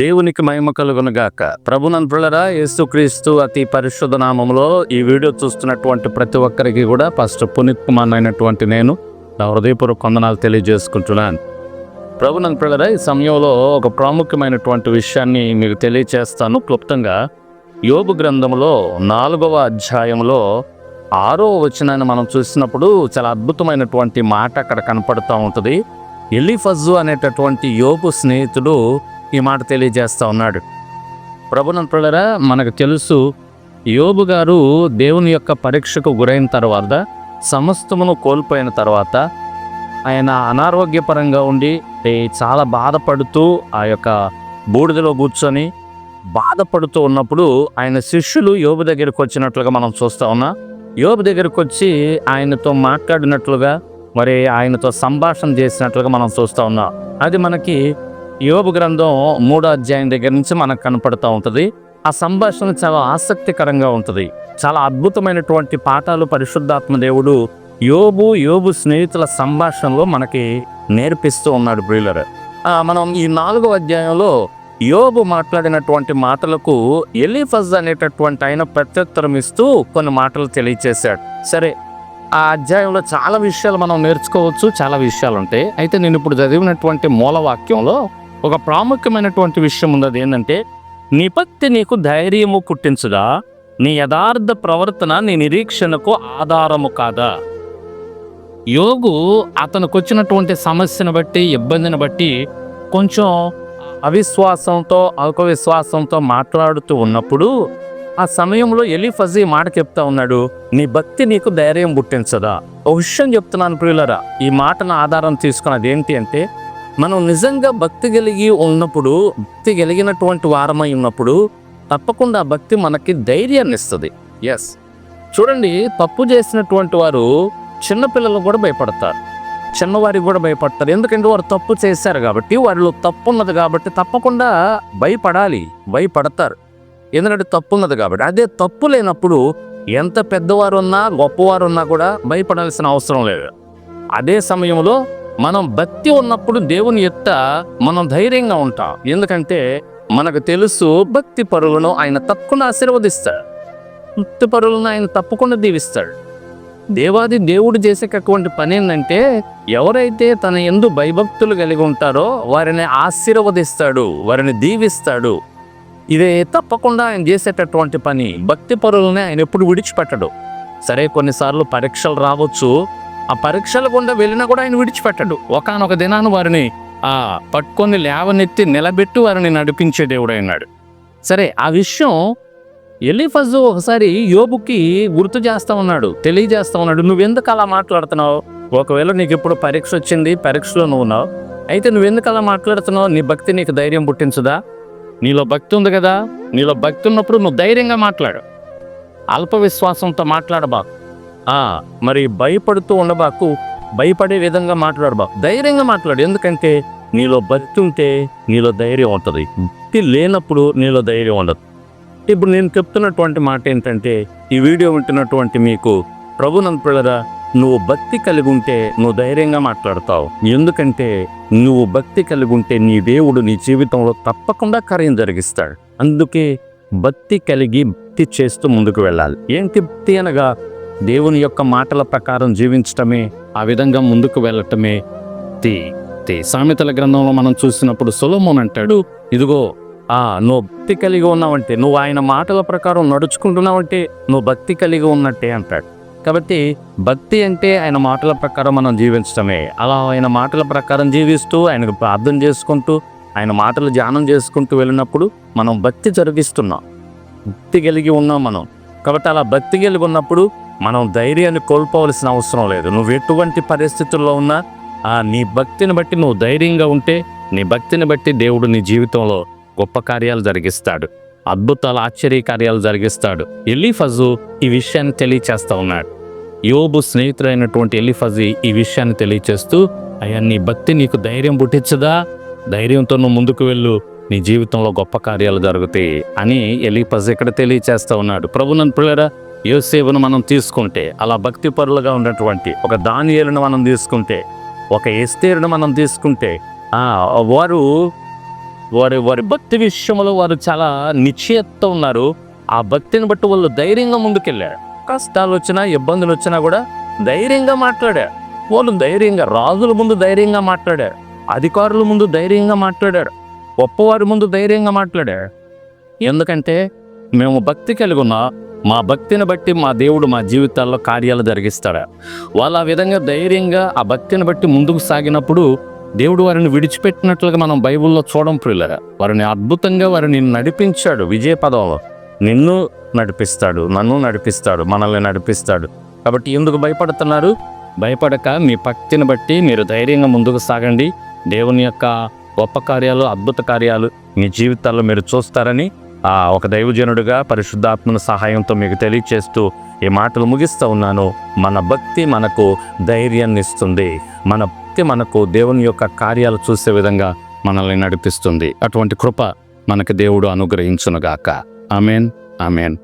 దేవునికి మహిమ కలుగునుగాక ప్రభునంతులరా యేసుక్రీస్తు అతి పరిశుద్ధ నామంలో ఈ వీడియో చూస్తున్నటువంటి ప్రతి ఒక్కరికి కూడా ఫస్ట్ పునీత్ కుమార్ అయినటువంటి నేను నా హృదయపూర్వక వందనాలు తెలియజేసుకుంటున్నాను. ప్రభునంతులరా ఈ సమయంలో ఒక ప్రాముఖ్యమైనటువంటి విషయాన్ని మీకు తెలియజేస్తాను క్లుప్తంగా యోగు గ్రంథంలో నాలుగవ అధ్యాయంలో ఆరో వచనాన్ని మనం చూసినప్పుడు చాలా అద్భుతమైనటువంటి మాట అక్కడ కనపడుతూ ఉంటుంది. ఎలిఫజు అనేటటువంటి యోగు స్నేహితుడు ఈ మాట తెలియజేస్తూ ఉన్నాడు. ప్రభునంతులరా మనకు తెలుసు యోబు గారు దేవుని యొక్క పరీక్షకు గురైన తర్వాత సమస్తమును కోల్పోయిన తర్వాత ఆయన అనారోగ్యపరంగా ఉండి చాలా బాధపడుతూ ఆ యొక్క బూడిదలో కూర్చొని బాధపడుతూ ఉన్నప్పుడు ఆయన శిష్యులు యోబు దగ్గరికి వచ్చినట్లుగా మనం చూస్తూ ఉన్నా. యోబు దగ్గరికి వచ్చి ఆయనతో మాట్లాడినట్లుగా మరి ఆయనతో సంభాషణ చేసినట్లుగా మనం చూస్తూ ఉన్నాం. అది మనకి యోబు గ్రంథం మూడో అధ్యాయం దగ్గర నుంచి మనకు కనపడుతూ ఉంటుంది. ఆ సంభాషణ చాలా ఆసక్తికరంగా ఉంటుంది. చాలా అద్భుతమైనటువంటి పాఠాలు పరిశుద్ధాత్మ దేవుడు యోబు యోబు స్నేహితుల సంభాషణలో మనకి నేర్పిస్తూ ఉన్నాడు బ్రీలర్ మనం ఈ నాలుగో అధ్యాయంలో యోబు మాట్లాడినటువంటి మాటలకు ఎలిఫజ్ అనేటటువంటి ఆయన ప్రత్యుత్తరం ఇస్తూ కొన్ని మాటలు తెలియచేశాడు. సరే ఆ అధ్యాయంలో చాలా విషయాలు మనం నేర్చుకోవచ్చు చాలా విషయాలు ఉంటాయి. అయితే నేను ఇప్పుడు చదివినటువంటి మూలవాక్యంలో ఒక ప్రాముఖ్యమైనటువంటి విషయం ఉంది అది ఏంటంటే నిపత్తి నీకు ధైర్యము పుట్టించుదా? నీ యథార్థ ప్రవర్తన నీ నిరీక్షణకు ఆధారము కాదా? యోగు అతనికి వచ్చినటువంటి సమస్యను బట్టి ఇబ్బందిని బట్టి కొంచెం అవిశ్వాసంతో అల్పవిశ్వాసంతో మాట్లాడుతూ ఉన్నప్పుడు ఆ సమయంలో ఎలిఫజీ మాట చెప్తా ఉన్నాడు నీ భక్తి నీకు ధైర్యం పుట్టించదా? ఒక విషయం చెప్తున్నాను ప్రియులరా ఈ మాటను ఆధారం తీసుకున్నది ఏంటి అంటే మనం నిజంగా భక్తి కలిగి ఉన్నప్పుడు భక్తి కలిగినటువంటి వారమై ఉన్నప్పుడు తప్పకుండా భక్తి మనకి ధైర్యాన్ని ఇస్తుంది. ఎస్ చూడండి తప్పు చేసినటువంటి వారు చిన్నపిల్లలు కూడా భయపడతారు. చిన్నవారికి కూడా భయపడతారు. ఎందుకంటే వారు తప్పు చేశారు కాబట్టి వారిలో తప్పు ఉన్నది కాబట్టి తప్పకుండా భయపడాలి భయపడతారు. ఎందుకంటే తప్పు ఉన్నది కాబట్టి. అదే తప్పు లేనప్పుడు ఎంత పెద్దవారు ఉన్నా గొప్పవారు ఉన్నా కూడా భయపడాల్సిన అవసరం లేదు. అదే సమయంలో మనం భక్తి ఉన్నప్పుడు దేవుని ఎత్త మనం ధైర్యంగా ఉంటాం. ఎందుకంటే మనకు తెలుసు భక్తి పరులను ఆయన తప్పకుండా ఆశీర్వదిస్తాడు. భక్తి పరులను ఆయన తప్పకుండా దీవిస్తాడు. దేవాది దేవుడు చేసేటటువంటి పని ఏంటంటే ఎవరైతే తన ఎందు భయభక్తులు కలిగి ఉంటారో వారిని ఆశీర్వదిస్తాడు వారిని దీవిస్తాడు. ఇదే తప్పకుండా ఆయన చేసేటటువంటి పని. భక్తి పరులని ఆయన ఎప్పుడు విడిచిపెట్టడు. సరే కొన్నిసార్లు పరీక్షలు రావచ్చు. ఆ పరీక్షల గుండా వెళ్ళినా కూడా ఆయన విడిచిపెట్టడు. ఒకనొక దినాను వారిని ఆ పట్టుకొని లేవనెత్తి నిలబెట్టి వారిని నడిపించే దేవుడు అన్నాడు సరే ఆ విషయం ఎలిఫజు ఒకసారి యోబుకి గుర్తు చేస్తా ఉన్నాడు తెలియజేస్తా ఉన్నాడు. నువ్వెందుకు అలా మాట్లాడుతున్నావు? ఒకవేళ నీకు ఇప్పుడు పరీక్ష వచ్చింది పరీక్షలో నువ్వు ఉన్నావు. అయితే నువ్వెందుకు అలా మాట్లాడుతున్నావు? నీ భక్తి నీకు ధైర్యం పుట్టించదా? నీలో భక్తి ఉంది కదా? నీలో భక్తి ఉన్నప్పుడు నువ్వు ధైర్యంగా మాట్లాడు. అల్ప విశ్వాసంతో మాట్లాడబాకు. మరి భయపడుతూ ఉండబాకు భయపడే విధంగా మాట్లాడబాకు ధైర్యంగా మాట్లాడు ఎందుకంటే నీలో భక్తి ఉంటే నీలో ధైర్యం ఉంటుంది. భక్తి లేనప్పుడు నీలో ధైర్యం ఉండదు. ఇప్పుడు నేను చెప్తున్నటువంటి మాట ఏంటంటే ఈ వీడియో వింటున్నటువంటి మీకు ప్రభునంతులరా నువ్వు భక్తి కలిగి ఉంటే నువ్వు ధైర్యంగా మాట్లాడతావు. ఎందుకంటే నువ్వు భక్తి కలిగి ఉంటే నీ దేవుడు నీ జీవితంలో తప్పకుండా కార్యం జరిగిస్తాడు. అందుకే భక్తి కలిగి భక్తి చేస్తూ ముందుకు వెళ్ళాలి. ఏంటి భక్తి అనగా దేవుని యొక్క మాటల ప్రకారం జీవించటమే ఆ విధంగా ముందుకు వెళ్ళటమే తే తే. సామెతల గ్రంథంలో మనం చూసినప్పుడు సొలోమోన్ అంటాడు ఇదిగో ఆ నువ్వు భక్తి కలిగి ఉన్నావంటే నువ్వు ఆయన మాటల ప్రకారం నడుచుకుంటున్నావంటే నువ్వు భక్తి కలిగి ఉన్నట్టే అంటాడు. కాబట్టి భక్తి అంటే ఆయన మాటల ప్రకారం మనం జీవించడమే అలా ఆయన మాటల ప్రకారం జీవిస్తూ ఆయనకు ప్రార్థన చేసుకుంటూ ఆయన మాటలు ధ్యానం చేసుకుంటూ వెళ్ళినప్పుడు మనం భక్తి జరిగిస్తున్నాం. భక్తి కలిగి ఉన్నాం మనం. కాబట్టి అలా భక్తి కలిగి ఉన్నప్పుడు మనం ధైర్యాన్ని కోల్పోవలసిన అవసరం లేదు. నువ్వు ఎటువంటి పరిస్థితుల్లో ఉన్నా ఆ నీ భక్తిని బట్టి నువ్వు ధైర్యంగా ఉంటే నీ భక్తిని బట్టి దేవుడు నీ జీవితంలో గొప్ప కార్యాలు జరిగిస్తాడు. అద్భుతాలు ఆశ్చర్య కార్యాలు జరిగిస్తాడు. ఎలీఫజు ఈ విషయాన్ని తెలియచేస్తూ ఉన్నాడు. యోబు స్నేహితుడైనటువంటి ఎలిఫజి ఈ విషయాన్ని తెలియచేస్తూ అయ్యా నీ భక్తి నీకు ధైర్యం పుట్టించదా? ధైర్యంతో నువ్వు ముందుకు వెళ్ళు. నీ జీవితంలో గొప్ప కార్యాలు జరుగుతాయి అని ఎలిఫజ్ ఇక్కడ తెలియచేస్తూ ఉన్నాడు. ప్రభునంత పిల్లరా యోసేపును మనం తీసుకుంటే అలా భక్తి పరులుగా ఉన్నటువంటి ఒక దానియేలును మనం తీసుకుంటే ఒక ఎస్తేరును మనం తీసుకుంటే వారు వారి వారి భక్తి విషయంలో వారు చాలా నిశ్చయత ఉన్నారు. ఆ భక్తిని బట్టి వాళ్ళు ధైర్యంగా ముందుకెళ్ళారు. కష్టాలు వచ్చినా ఇబ్బందులు వచ్చినా కూడా ధైర్యంగా మాట్లాడారు. వాళ్ళు ధైర్యంగా రాజుల ముందు ధైర్యంగా మాట్లాడారు. అధికారుల ముందు ధైర్యంగా మాట్లాడారు. గొప్పవారి ముందు ధైర్యంగా మాట్లాడారు. ఎందుకంటే మేము భక్తి కలిగి ఉన్నా. మా భక్తిని బట్టి మా దేవుడు మా జీవితాల్లో కార్యాలు జరిగిస్తాడు? వాళ్ళు ఆ విధంగా ధైర్యంగా ఆ భక్తిని బట్టి ముందుకు సాగినప్పుడు దేవుడు వారిని విడిచిపెట్టినట్లుగా మనం బైబిల్లో చూడం ప్రియులరా. వారిని అద్భుతంగా వారిని నడిపించాడు విజయ పదంలో నిన్ను నడిపిస్తాడు నన్ను నడిపిస్తాడు మనల్ని నడిపిస్తాడు. కాబట్టి ఎందుకు భయపడుతున్నారు? భయపడక మీ భక్తిని బట్టి మీరు ధైర్యంగా ముందుకు సాగండి. దేవుని యొక్క గొప్ప కార్యాలు అద్భుత కార్యాలు మీ జీవితాల్లో మీరు చూస్తారని ఒక దైవజనుడిగా పరిశుద్ధాత్మన సహాయంతో మీకు తెలియచేస్తూ ఈ మాటలు ముగిస్తూ ఉన్నాను. మన భక్తి మనకు ధైర్యాన్ని ఇస్తుంది. మన భక్తి మనకు దేవుని యొక్క కార్యాలు చూసే విధంగా మనల్ని నడిపిస్తుంది. అటువంటి కృప మనకు దేవుడు అనుగ్రహించునుగాక. ఆమెన్. ఆమెన్.